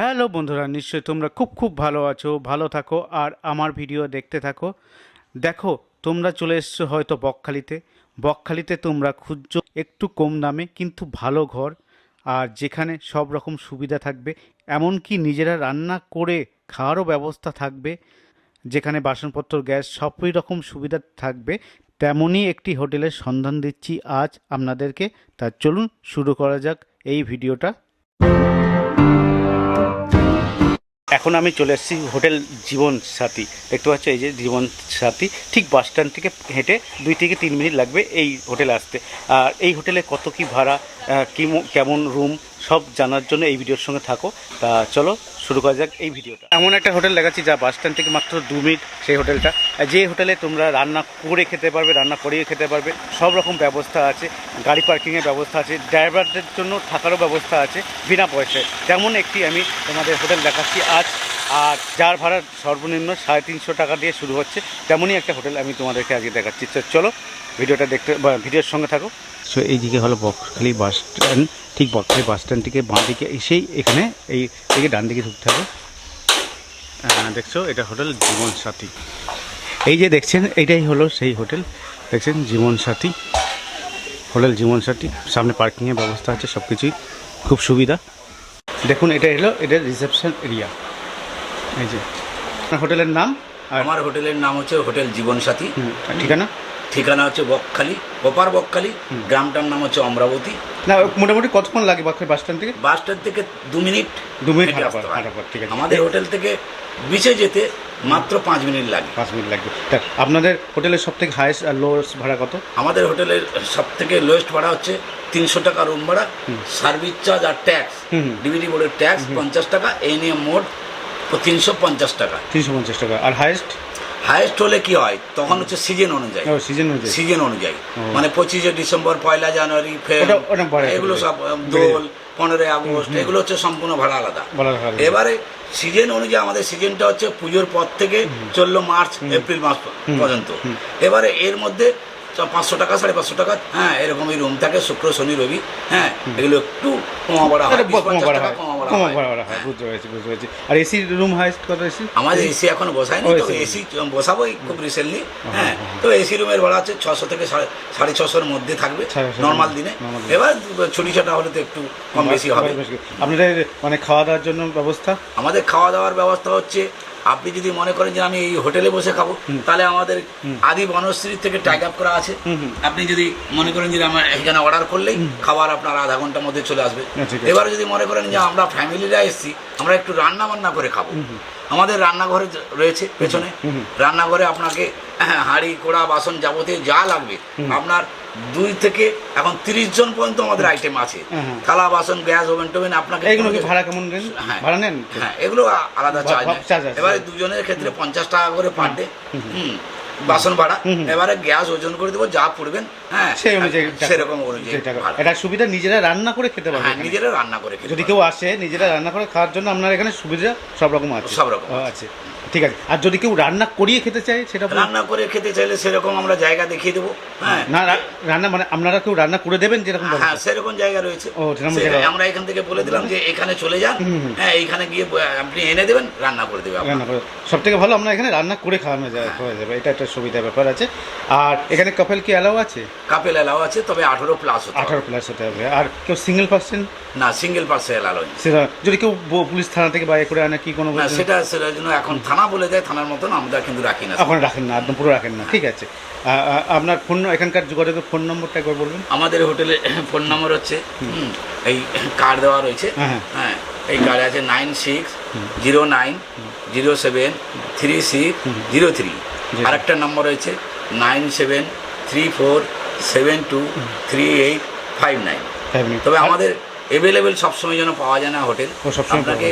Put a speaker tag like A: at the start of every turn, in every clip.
A: Hello বন্ধুরা, নিশ্চয়ই তোমরা খুব খুব ভালো আছো, ভালো থাকো, আর আমার ভিডিও দেখতে থাকো। দেখো, তোমরা চলে এসছো হয়তো বকখালিতে। বকখালিতে তোমরা খুঁজছো একটু কম দামে, কিন্তু ভালো ঘর। আর যেখানে সব রকম সুবিধা থাকবে, এমনকি নিজেরা রান্না করে খাওয়ারও ব্যবস্থা থাকবে। যেখানে বাসনপত্র, গ্যাস সবই রকম সুবিধা থাকবে তেমনই একটি হোটেলের সন্ধান দিচ্ছি আজ আপনাদেরকে। তা চলুন, শুরু করা যাক এই ভিডিওটা। এখন আমি চলে এসেছি হোটেল জীবন সাথী। দেখতে পাচ্ছ এই যে জীবন সাথী, ঠিক বাস স্ট্যান্ড থেকে হেঁটে দুই থেকে তিন মিনিট লাগবে এই হোটেলে আসতে। আর এই হোটেলে কত কি ভাড়া কি কেমন রুম, সব জানার জন্য এই ভিডিওর সঙ্গে থাকো। তা চলো শুরু করা যাক এই ভিডিওটা। এমন একটা হোটেল দেখাচ্ছি যা বাস স্ট্যান্ড থেকে মাত্র দু মিনিট সেই হোটেলটা। যে হোটেলে তোমরা রান্না করে খেতে পারবে, রান্না করিয়ে খেতে পারবে, সব রকম ব্যবস্থা আছে। গাড়ি পার্কিংয়ের ব্যবস্থা আছে ড্রাইভারদের জন্য থাকারও ব্যবস্থা আছে, বিনা পয়সায়। তেমন একটি আমি তোমাদের হোটেল দেখাচ্ছি আজ। আর যার ভাড়া সর্বনিম্ন সাড়ে তিনশো টাকা দিয়ে শুরু হচ্ছে, তেমনই একটা হোটেল আমি তোমাদেরকে আজকে দেখাচ্ছি। চলো, ভিডিওটা দেখতে ভিডিওর সঙ্গে থাকো। সো এইদিকে হলো বকখালি বাস স্ট্যান্ড, ঠিক বকখালি বাস স্ট্যান্ড থেকে বাঁ দিকে এসেই এখানে, এই দিকে ডান দিকে ঢুকতে হবে। দেখছ, এটা হোটেল জীবন সাথী। এই যে দেখছেন, এইটাই হলো সেই হোটেল। দেখছেন, জীবন সাথী। হোটেল জীবন সাথী, সামনে পার্কিংয়ের ব্যবস্থা আছে সব কিছুই খুব সুবিধা। দেখুন, এটা হলো, এটা রিসেপশন এরিয়া। এই যে। হোটেলের নাম? আর
B: আমার হোটেলের নাম হচ্ছে হোটেল জীবনসাথী
A: ঠিকানা?
B: ঠিকানা হচ্ছে বকখালি ওপার বকখালি গ্রামটার নাম হচ্ছে অমরাবতী।
A: না মোটামুটি কতক্ষণ লাগে বাক্সের বাস স্ট্যান্ড থেকে?
B: বাস স্ট্যান্ড থেকে দু মিনিট
A: দু মিনিট ঠিক আছে।
B: আমাদের হোটেল থেকে বিচে যেতে মাত্র পাঁচ মিনিট লাগে।
A: পাঁচ মিনিট লাগবে। আপনাদের হোটেলের সব থেকে হায়েস্ট আর লোয়েস্ট ভাড়া কত?
B: আমাদের হোটেলের সব থেকে লোয়েস্ট ভাড়া হচ্ছে তিনশো টাকা রুম ভাড়া সার্ভিস চার্জ আর ট্যাক্স। ডিবিডি বোর্ডের ট্যাক্স পঞ্চাশ টাকা এই নিয়ে মোট তিনশো পঞ্চাশ টাকা।
A: তিনশো পঞ্চাশ টাকা। আর হাইয়েস্ট
B: হাইয়েস্ট হলে কি হয়? তখন হচ্ছে সিজন অনুযায়ী।
A: সিজন অনুযায়ী।
B: সিজন অনুযায়ী। মানে পঁচিশে ডিসেম্বর পয়লা জানুয়ারি এগুলো সব দোল পনেরোই আগস্ট এগুলো হচ্ছে সম্পূর্ণ ভাড়া আলাদা। এবারে সিজন অনুযায়ী আমাদের সিজনটা হচ্ছে পুজোর পর থেকে চলল মার্চ এপ্রিল মাস পর্যন্ত। এবারে এর মধ্যে পাঁচশো টাকা সাড়ে পাঁচশো টাকা হ্যাঁ এরকমই রুম থাকে শুক্র শনি রবি হ্যাঁ এগুলো একটু কমা বাড়া হয়। বিশ,
A: কম ভাড়া
B: টাকা কমা বাড়া
A: কম। ভাড়া হয় বুঝতে পেরেছি বুঝতে পেরেছি। আর এসি রুম হাইয়েস্ট কত এসি
B: আমাদের এসি এখন বসায়নি তো এসি বসাবোই খুব রিসেন্টলি হ্যাঁ। তো এসি রুমের ভাড়া আছে ছশো থেকে সাড়ে ছশোর মধ্যে থাকবে নর্মাল দিনে। এবার ছুটি ছটা হলে তো একটু কম বেশি হবে।
A: আপনাদের মানে খাওয়া দাওয়ার জন্য ব্যবস্থা?
B: আমাদের খাওয়া দাওয়ার ব্যবস্থা হচ্ছে আপনি যদি মনে করেন যে আমি এই হোটেলে বসে খাব তাহলে আমাদের আদি বনশ্রী থেকে টাইক আপ করা আছে। আপনি যদি মনে করেন যে আমার এখানে অর্ডার করলেই খাবার আপনার আধা ঘণ্টার মধ্যে চলে আসবে। এবারে যদি মনে করেন যে আমরা ফ্যামিলিরা এসেছি আমরা একটু রান্না বান্না করে খাব। আমাদের রান্নাঘরে রয়েছে পেছনে। রান্নাঘরে আপনাকে হাঁড়ি কোড়া বাসন যাবতীয় যা লাগবে আপনার দুই থেকে এখন তিরিশ জন পর্যন্ত আমাদের আইটেম আছে। থালা বাসন গ্যাস ওভেন টোভেন আপনাকে
A: এইগুলো কি ভাড়া কেমন নেন?
B: হ্যাঁ।
A: ভাড়া নেন?
B: হ্যাঁ এগুলো আলাদা চার্জ। এবারে দুজনের ক্ষেত্রে পঞ্চাশ টাকা করে পার ডে হুম। বাসন ভাড়া। এবারে গ্যাস ওজন করে দেবো যা পড়বেন হ্যাঁ।
A: সেই অনুযায়ী
B: সেরকম অনুযায়ী।
A: এটা সুবিধা নিজেরা রান্না করে খেতে পারবে
B: হ্যাঁ নিজেরা রান্না করে খেতে
A: যদি কেউ আসে নিজেরা রান্না করে খাওয়ার জন্য আপনার এখানে সুবিধা সব রকম আছে।
B: সব রকম
A: আছে। ঠিক আছে। আর যদি কেউ রান্না করিয়ে খেতে চায় সেটা
B: রান্না করে খেতে চাইলে সেরকম আমরা জায়গা দেখিয়ে দেবো। হ্যাঁ।
A: না রান্না মানে আপনারা কেউ রান্না করে দেবেন যেরকম
B: হ্যাঁ সেরকম জায়গা রয়েছে।
A: ও, সেরকম জায়গা।
B: আমরা এখান থেকে বলে দিলাম যে এখানে চলে যান। হ্যাঁ এইখানে গিয়ে আপনি এনে দেবেন রান্না করে দেবে
A: রান্না করে সব থেকে ভালো আমরা এখানে রান্না করে খাওয়ানো যায় হয়ে। যাবে। এটা একটা সুবিধার ব্যাপার আছে। আর এখানে কাপেল কি অ্যালাও আছে?
B: কাপেল অ্যালাও আছে তবে আঠারো প্লাস হতে।
A: আঠারো প্লাস হতে হবে। আর কেউ সিঙ্গেল পার্সেন্ট
B: না সিঙ্গেল পার্সে এলাও
A: সেটা যদি কেউ পুলিশ থানা থেকে বাইরে করে আনে কি কোনো
B: না সেটা সেটার জন্য এখন থানা বলে দেয় থানার মতন আমরা কিন্তু রাখি না
A: এখন রাখেন না একদম পুরো রাখেন না ঠিক আছে। আপনার ফোন এখানকার যোগাযোগের ফোন নম্বরটা একবার বলবেন?
B: আমাদের হোটেলে ফোন নম্বর হচ্ছে এই কার্ড দেওয়া রয়েছে।
A: হ্যাঁ।
B: হ্যাঁ। এই কার্ডে আছে nine six zero nine zero seven three six zero three. আরেকটা নম্বর রয়েছে nine seven three four seven two three eight five nine. তবে আমাদের অ্যাভেলেবেল সবসময় যেন পাওয়া যায় না হোটেল আপনাকে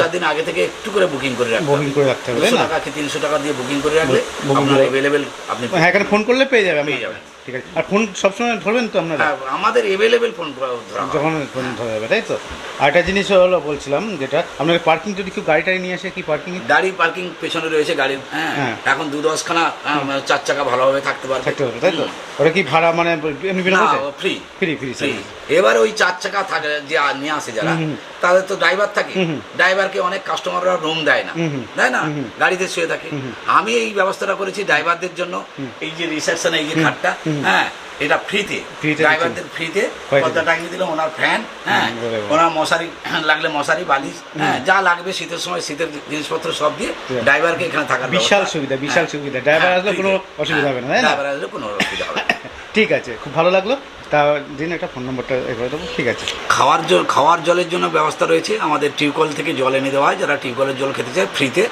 B: চার দিন আগে থেকে একটু করে বুকিং করে রাখতে
A: বুকিং করে রাখতে হবে
B: টাকা কি তিনশো টাকা দিয়ে বুকিং করে রাখলে আপনার অ্যাভেলেবেল আপনি
A: হ্যাঁ এখানে ফোন করলে পেয়ে যাবে
B: পেয়ে যাবেন।
A: ঠিক আছে। আর ফোন সবসময় ধরবেন তো আপনারা?
B: হ্যাঁ, আমাদের এভেলেবেল ফোন ধরা
A: যখন ফোন ধরা যাবে তাই তো? আর একটা জিনিস হলো বলছিলাম যেটা আপনার পার্কিং যদি কেউ গাড়ি টাড়ি নিয়ে আসে কি পার্কিং
B: গাড়ি পার্কিং পেছনে রয়েছে গাড়ির হ্যাঁ।
A: হ্যাঁ।
B: এখন দু দশখানা আহ, চার চাকা ভালোভাবে থাকতে পারবে।
A: থাকতে হবে তাই তো? ওটা কি ভাড়া মানে এমনি বিনামূল্যে
B: ফ্রি
A: ফ্রি ফ্রি
B: ফ্রি এবার ওই চার চাকা থাকে যে নিয়ে আসে যারা। তাদের তো ড্রাইভার থাকে। ড্রাইভারকে অনেক কাস্টমাররা রুম দেয় না। দেয় না। গাড়িতে শুয়ে থাকে। আমি এই ব্যবস্থাটা করেছি ড্রাইভারদের জন্য। এই যে রিসেপশন এই যে খাটটা। হ্যাঁ এটা ফ্রিতে। ড্রাইভারদের ফ্রিতে। পর্দা টাঙিয়ে দিল ওনার ফ্যান হ্যাঁ। ওনার মশারি লাগলে মশারি বালিশ হ্যাঁ যা লাগবে শীতের সময় শীতের জিনিসপত্র সব দিয়ে ড্রাইভারকে এখানে থাকার
A: বিশাল সুবিধা বিশাল
B: হ্যাঁ।
A: সুবিধা। ড্রাইভার
B: হ্যাঁ,
A: আসলে কোনো অসুবিধা হবে না
B: ড্রাইভার আসলে কোনো অসুবিধা হবে না।
A: ঠিক আছে খুব ভালো লাগল। তা দিন একটা ফোন নম্বরটা এ করে দেবো। ঠিক আছে।
B: খাওয়ার জল খাওয়ার জলের জন্য ব্যবস্থা রয়েছে। আমাদের টিউবকল থেকে জল এনে দেওয়া হয়। যারা টিউবকলের জল খেতে চায় ফ্রিতে।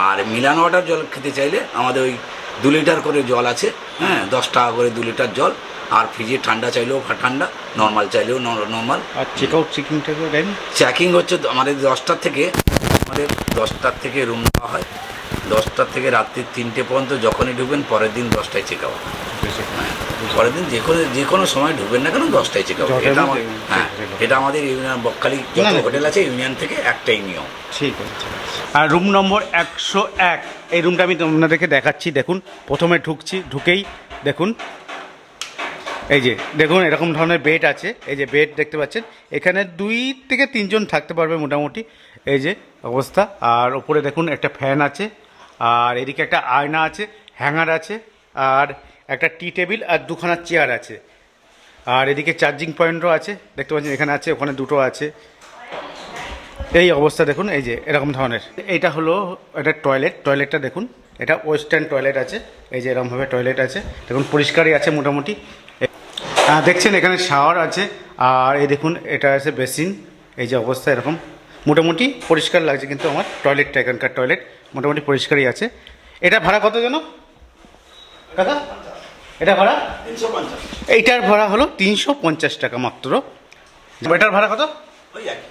B: আর মিলান ওয়াটার জল খেতে চাইলে আমাদের ওই দু লিটার করে জল আছে হ্যাঁ দশ টাকা করে দু লিটার জল আর ফ্রিজে ঠান্ডা চাইলেও ঠান্ডা নর্মাল চাইলেও নর্মাল
A: আর চেক আউট চেকিংটা দেন?
B: চেকিং হচ্ছে আমাদের দশটার থেকে আমাদের দশটার থেকে রুম দেওয়া হয়। দশটার থেকে রাত্রির তিনটে পর্যন্ত যখনই ঢুকবেন পরের দিন দশটায় চেক আউট পরের দিন যে কোনো যে কোনো সময় ঢুকবেন না কেন দশটায় চেক আউট এটা হ্যাঁ এটা আমাদের ইউনিয়ন বকখালি যত হোটেল আছে ইউনিয়ন থেকে একটাই নিয়ম।
A: ঠিক আছে। আর রুম নম্বর একশো এক। এই রুমটা আমি আপনাদেরকে দেখাচ্ছি, দেখুন। প্রথমে ঢুকছি, ঢুকেই দেখুন। এই যে, দেখুন, এরকম ধরনের বেড আছে। এই যে বেড দেখতে পাচ্ছেন। এখানে দুই থেকে তিনজন থাকতে পারবে মোটামুটি। এই যে, অবস্থা। আর ওপরে দেখুন, একটা ফ্যান আছে। আর এদিকে একটা আয়না আছে হ্যাঙ্গার আছে। আর একটা টি টেবিল আর দুখানা চেয়ার আছে। আর এদিকে চার্জিং পয়েন্টও আছে। দেখতে পাচ্ছেন, এখানে আছে, ওখানে দুটো আছে। এই অবস্থা দেখুন এই যে এরকম ধরনের। এইটা হলো এটা টয়লেট টয়লেটটা দেখুন এটা ওয়েস্টার্ন টয়লেট আছে এই যে এরকমভাবে টয়লেট আছে দেখুন পরিষ্কারই আছে মোটামুটি। দেখছেন এখানে শাওয়ার আছে আর এই দেখুন এটা আছে বেসিন এই যে অবস্থা এরকম। মোটামুটি পরিষ্কার লাগছে কিন্তু আমার টয়লেটটা এখানকার টয়লেট মোটামুটি পরিষ্কারই আছে। এটা ভাড়া কত যেন? কাকা এটা ভাড়া? তিনশো এইটার ভাড়া হলো তিনশো পঞ্চাশ টাকা মাত্র। এটার ভাড়া কত?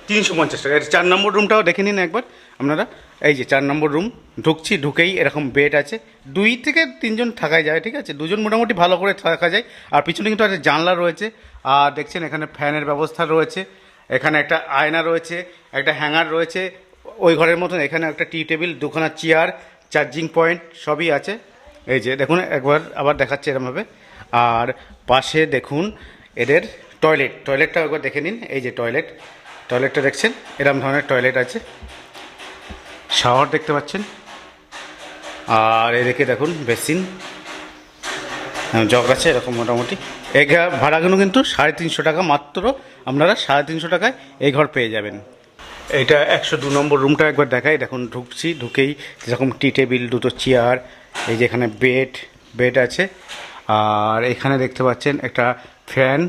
A: তিনশো পঞ্চাশ টাকা। চার নম্বর রুমটাও দেখে নিন একবার আপনারা। এই যে চার নম্বর রুম, ঢুকছি, ঢুকেই এরকম বেড আছে। দুই থেকে তিনজন থাকা যায়, ঠিক আছে? দুজন মোটামুটি ভালো করে থাকা যায়। আর পিছনে কিন্তু একটা জানলা রয়েছে। আর দেখছেন, এখানে ফ্যানের ব্যবস্থা রয়েছে। এখানে একটা আয়না রয়েছে, একটা হ্যাঙ্গার রয়েছে। ওই ঘরের মতন এখানে একটা টি টেবিল, দুখানা চেয়ার, চার্জিং পয়েন্ট সবই আছে। এই যে দেখুন, একবার আবার দেখাচ্ছে এরমভাবে। আর পাশে দেখুন, এদের টয়লেট। টয়লেটটা একবার দেখে নিন। এই যে টয়লেট। টয়লেটটা দেখছেন? এরম ধরনের টয়লেট আছে। শাওয়ার দেখতে পাচ্ছেন। আর এদিকে দেখুন, বেসিন। জগ আছে, এরকম মোটামুটি। এই ভাড়াগুলো কিন্তু সাড়ে তিনশো টাকা মাত্র। আপনারা সাড়ে তিনশো টাকায় এই ঘর পেয়ে যাবেন। এটা একশো দু নম্বর রুমটা একবার দেখাই। দেখুন, ঢুকছি, ঢুকেই যেরকম টি টেবিল, দুটো চেয়ার, এই যে এখানে বেড বেড আছে। আর এখানে দেখতে পাচ্ছেন একটা ফ্যান।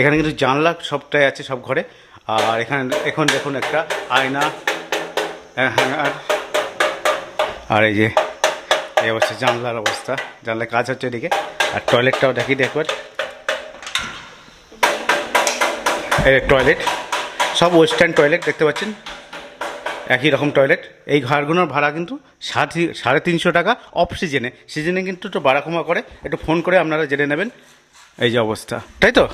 A: এখানে কিন্তু জানলা সবটাই আছে সব ঘরে। আর এখানে এখন দেখুন একটা আয়না হ্যাঙ্গার আর এই যে, এই অবস্থা, জানলার অবস্থা, জানলার কাজ হচ্ছে এদিকে, আর টয়লেটটাও দেখি এই টয়লেট, সব ওয়েস্টার্ন টয়লেট দেখতে পাচ্ছেন? একই রকম টয়লেট, এই ঘরগুলোর ভাড়া কিন্তু সাড়ে সাড়ে তিনশো টাকা অফ সিজনে সিজনে কিন্তু একটু বাড়া কমা করে, একটু ফোন করে আপনারা জেনে নেবেন। এই যে অবস্থা। তাই তো?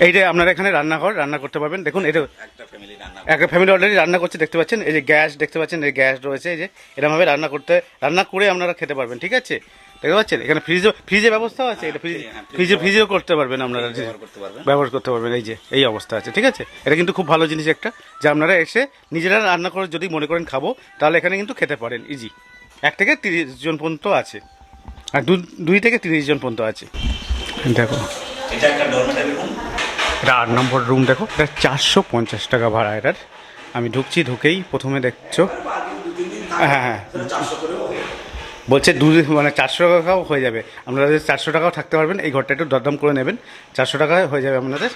A: এই যে আপনারা এখানে রান্নাঘর রান্না করতে পারবেন। দেখুন এটা
B: একটা ফ্যামিলি রান্না
A: একটা ফ্যামিলি অলরেডি রান্না করছে দেখতে পাচ্ছেন? এই যে গ্যাস দেখতে পাচ্ছেন এই গ্যাস রয়েছে এই যে এরকমভাবে রান্না করতে রান্না করে আপনারা খেতে পারবেন ঠিক আছে? দেখতে পাচ্ছেন? এখানে ফ্রিজও ফ্রিজের ব্যবস্থাও আছে এটা ফ্রিজ
B: ফ্রিজ
A: ফ্রিজে ফ্রিজেও করতে পারবেন আপনারা
B: ব্যবহার করতে পারবেন।
A: ব্যবহার করতে পারবেন এই যে এই অবস্থা আছে ঠিক আছে? এটা কিন্তু খুব ভালো জিনিস একটা যে আপনারা এসে নিজেরা রান্না করে যদি মনে করেন খাব তাহলে এখানে কিন্তু খেতে পারেন ইজি এক থেকে তিরিশ জন পর্যন্ত আছে। আর দু- দুই থেকে তিরিশ জন পর্যন্ত আছে। দেখো।
B: এটা একটা ডরমেটারি রুম
A: এটা আট নম্বর রুম দেখো। এটা চারশো পঞ্চাশ টাকা ভাড়া এটার। আমি ঢুকছি ঢুকেই প্রথমে দেখছ। হ্যাঁ হ্যাঁ। বলছে দু মানে চারশো টাকাও হয়ে যাবে। আপনারা চারশো টাকাও থাকতে পারবেন এই ঘরটা একটু দরদাম করে নেবেন। চারশো টাকায় হয়ে যাবে আপনাদের।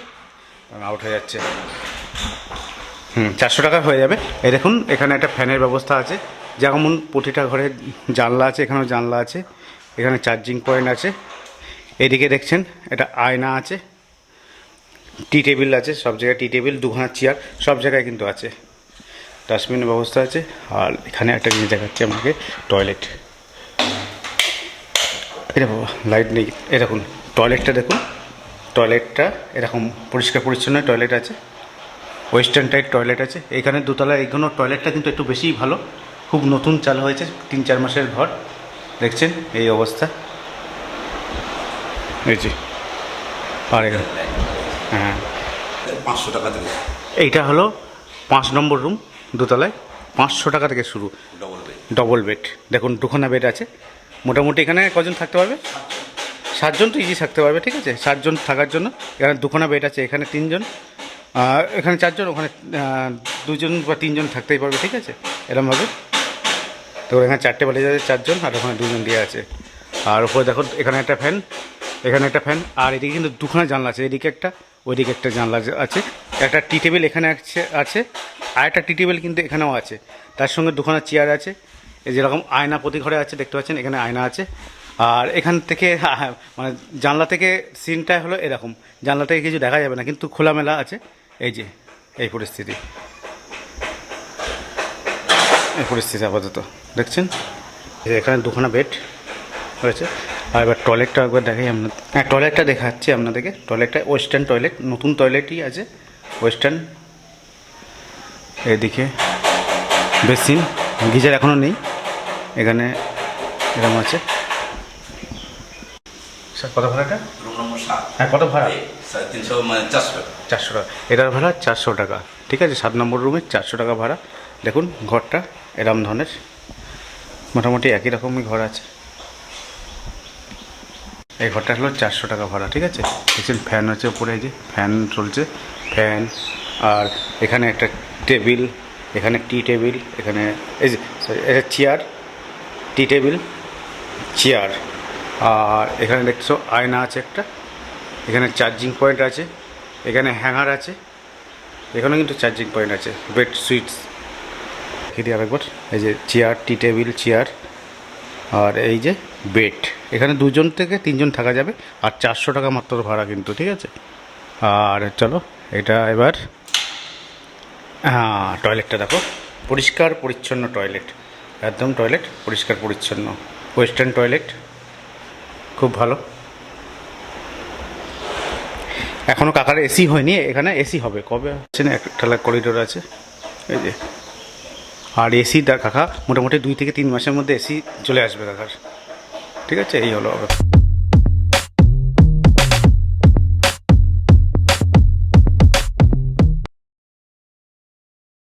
A: আউট হয়ে যাচ্ছে। হুম চারশো টাকা হয়ে যাবে। এই দেখুন এখানে একটা ফ্যানের ব্যবস্থা আছে। যেমন প্রতিটা ঘরে জানলা আছে এখানেও জানলা আছে। এখানে চার্জিং পয়েন্ট আছে। এদিকে দেখছেন এটা আয়না আছে, টি টেবিল আছে, সব জায়গায় টি টেবিল, দুখানা চেয়ার, সব জায়গায় কিন্তু আছে। ডাস্টবিনের ব্যবস্থা আছে, আর এখানে একটা জিনিস দেখাচ্ছে আমাকে টয়লেট। এটা লাইট নেই। এরকম টয়লেটটা দেখুন, টয়লেটটা এরকম পরিষ্কার পরিচ্ছন্ন টয়লেট আছে, ওয়েস্টার্ন টাইপ টয়লেট আছে। এখানে দোতলা এইগুলো টয়লেটটা কিন্তু একটু বেশিই ভালো, খুব নতুন চালু হয়েছে, তিন চার মাসের ঘর, দেখছেন এই অবস্থা। এই যে হ্যাঁ।
B: পাঁচশো টাকা থেকে।
A: এইটা হলো পাঁচ নম্বর রুম দোতলায়। পাঁচশো টাকা থেকে শুরু।
B: ডবল বেড
A: ডবল বেড দেখুন দুখানা বেড আছে। মোটামুটি এখানে কজন থাকতে পারবে? সাতজন তো ইজি থাকতে পারবে ঠিক আছে? সাতজন থাকার জন্য। এখানে দুখানা বেড আছে এখানে তিনজন। আর এখানে চারজন ওখানে দুজন বা তিনজন থাকতেই পারবে ঠিক আছে? এরমভাবে। তো এখানে চারটে বালি যাচ্ছে চারজন আর ওখানে দুজন দিয়ে আছে। আর উপরে দেখো এখানে একটা ফ্যান এখানে একটা ফ্যান আর এদিকে কিন্তু দুখানা জানলা আছে। এদিকে একটা, ওইদিকে একটা জানলা আছে একটা টি টেবিল এখানে আছে আছে। আর একটা টি টেবিল কিন্তু এখানেও আছে। তার সঙ্গে দুখানা চেয়ার আছে। যেরকম আয়না প্রতি ঘরে আছে, দেখতে পাচ্ছেন, এখানে আয়না আছে। আর এখান থেকে মানে জানলা থেকে সিনটা হলো এরকম। জানলা থেকে কিছু দেখা যাবে না, কিন্তু খোলামেলা আছে। এই যে, এই পরিস্থিতি। এই পরিস্থিতি আপাতত। দেখছেন? এখানে দুখানা বেড রয়েছে। আর এবার টয়লেটটা একবার দেখাই আপনার হ্যাঁ টয়লেটটা দেখাচ্ছি আপনাদেরকে। টয়লেটটা ওয়েস্টার্ন টয়লেট নতুন টয়লেটই আছে। ওয়েস্টার্ন এদিকে বেসিন গিজার এখনও নেই। এখানে এরকম আছে। স্যার কত ভাড়াটা?
B: রুম নম্বর সাত।
A: হ্যাঁ কত ভাড়া?
B: তিনশো মানে চারশো টাকা।
A: চারশো টাকা। এটার ভাড়া চারশো টাকা। ঠিক আছে সাত নম্বর রুমে চারশো টাকা ভাড়া। দেখুন ঘরটা এরম ধরনের। মোটামুটি একই রকমই ঘর আছে। এই ঘরটা হলো চারশো টাকা ভাড়া, ঠিক আছে? দেখছেন ফ্যান আছে এই যে ফ্যান চলছে। ফ্যান আর এখানে একটা টেবিল এখানে টি টেবিল এখানে এই যে এটা চেয়ার টি টেবিল চেয়ার আর এখানে দেখছ, আয়না আছে একটা, এখানে চার্জিং পয়েন্ট আছে, এখানে হ্যাঙ্গার আছে এখানে কিন্তু চার্জিং পয়েন্ট আছে বেড সুইটস দিই আরেকবার, এই যে চেয়ার টি টেবিল চেয়ার আর এই যে বেড এখানে দুজন থেকে তিনজন থাকা যাবে, আর চারশো টাকা মাত্র ভাড়া কিন্তু, ঠিক আছে? আর চলো, এটা এবার হ্যাঁ টয়লেটটা দেখো। পরিষ্কার পরিচ্ছন্ন টয়লেট, একদম টয়লেট, পরিষ্কার পরিচ্ছন্ন। ওয়েস্টার্ন টয়লেট, খুব ভালো। এখনও কাকার এসি হয়নি, এখানে এসি হবে। কবে আছে না, একটা করিডোর আছে। এই যে। আর এসি কাকা, মোটামুটি দুই থেকে তিন মাসের মধ্যে এসি চলে আসবে কাকার। ঠিক আছে? এই হলো